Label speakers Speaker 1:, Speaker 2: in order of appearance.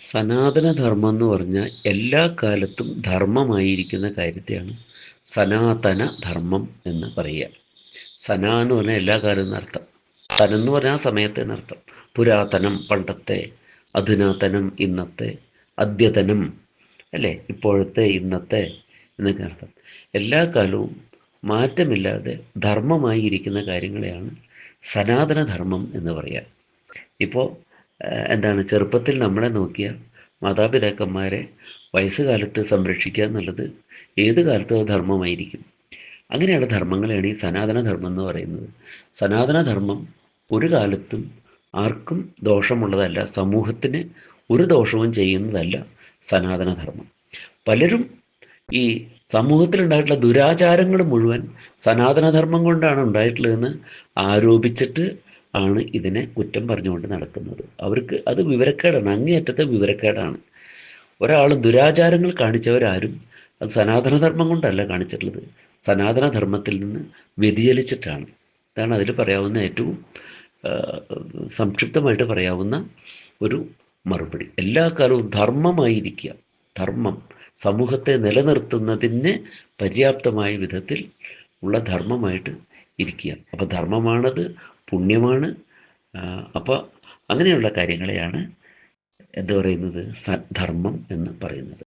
Speaker 1: സനാതനധർമ്മം എന്ന് പറഞ്ഞാൽ എല്ലാ കാലത്തും ധർമ്മമായിരിക്കുന്ന കാര്യത്തെയാണ് സനാതന ധർമ്മം എന്ന് പറയുക. സന എന്ന് പറഞ്ഞാൽ എല്ലാ കാലം എന്നർത്ഥം. സന എന്ന് പറഞ്ഞാൽ ആ സമയത്തെ എന്നർത്ഥം. പുരാതനം പണ്ടത്തെ അധുനാതനം ഇന്നത്തെ അദ്യതനം അല്ലേ? ഇപ്പോഴത്തെ ഇന്നത്തെ എന്നൊക്കെ അർത്ഥം. എല്ലാ കാലവും മാറ്റമില്ലാതെ ധർമ്മമായി ഇരിക്കുന്ന കാര്യങ്ങളെയാണ് സനാതനധർമ്മം എന്ന് പറയുക. ഇപ്പോൾ എന്താണ് ചെറുപ്പത്തിൽ നമ്മളെ നോക്കിയ മാതാപിതാക്കന്മാരെ വയസ്സുകാലത്ത് സംരക്ഷിക്കുക എന്നുള്ളത് ഏത് കാലത്തും ധർമ്മമായിരിക്കും. അങ്ങനെയുള്ള ധർമ്മങ്ങളെയാണ് ഈ സനാതനധർമ്മം എന്ന് പറയുന്നത്. സനാതനധർമ്മം ഒരു കാലത്തും ആർക്കും ദോഷമുള്ളതല്ല സമൂഹത്തിന് ഒരു ദോഷവും ചെയ്യുന്നതല്ല സനാതനധർമ്മം. പലരും ഈ സമൂഹത്തിലുണ്ടായിട്ടുള്ള ദുരാചാരങ്ങൾ മുഴുവൻ സനാതനധർമ്മം കൊണ്ടാണ് ഉണ്ടായിട്ടുള്ളതെന്ന് ആരോപിച്ചിട്ട് ആണ് ഇതിനെ കുറ്റം പറഞ്ഞുകൊണ്ട് നടക്കുന്നത്. അവർക്ക് അത് വിവരക്കേടാണ്. അങ്ങേയറ്റത്തെ വിവരക്കേടാണ്. ഒരാൾ ദുരാചാരങ്ങൾ കാണിച്ചവരാരും അത് സനാതനധർമ്മം കൊണ്ടല്ല കാണിച്ചിട്ടുള്ളത്. സനാതനധർമ്മത്തിൽ നിന്ന് വ്യതിചലിച്ചിട്ടാണ്. ഇതാണ് അതിൽ പറയാവുന്ന ഏറ്റവും സംക്ഷിപ്തമായിട്ട് പറയാവുന്ന ഒരു മറുപടി. എല്ലാ കാലവും ധർമ്മമായിരിക്കുക. ധർമ്മം സമൂഹത്തെ നിലനിർത്തുന്നതിന് പര്യാപ്തമായ വിധത്തിൽ ഉള്ള ധർമ്മമായിട്ട് ഇരിക്കുക. അപ്പോൾ ധർമ്മമാണത് പുണ്യമാണ്. അപ്പോൾ അങ്ങനെയുള്ള കാര്യങ്ങളെയാണ് എന്ത് പറയുന്നത്? സ ധർമ്മം എന്ന് പറയുന്നത്.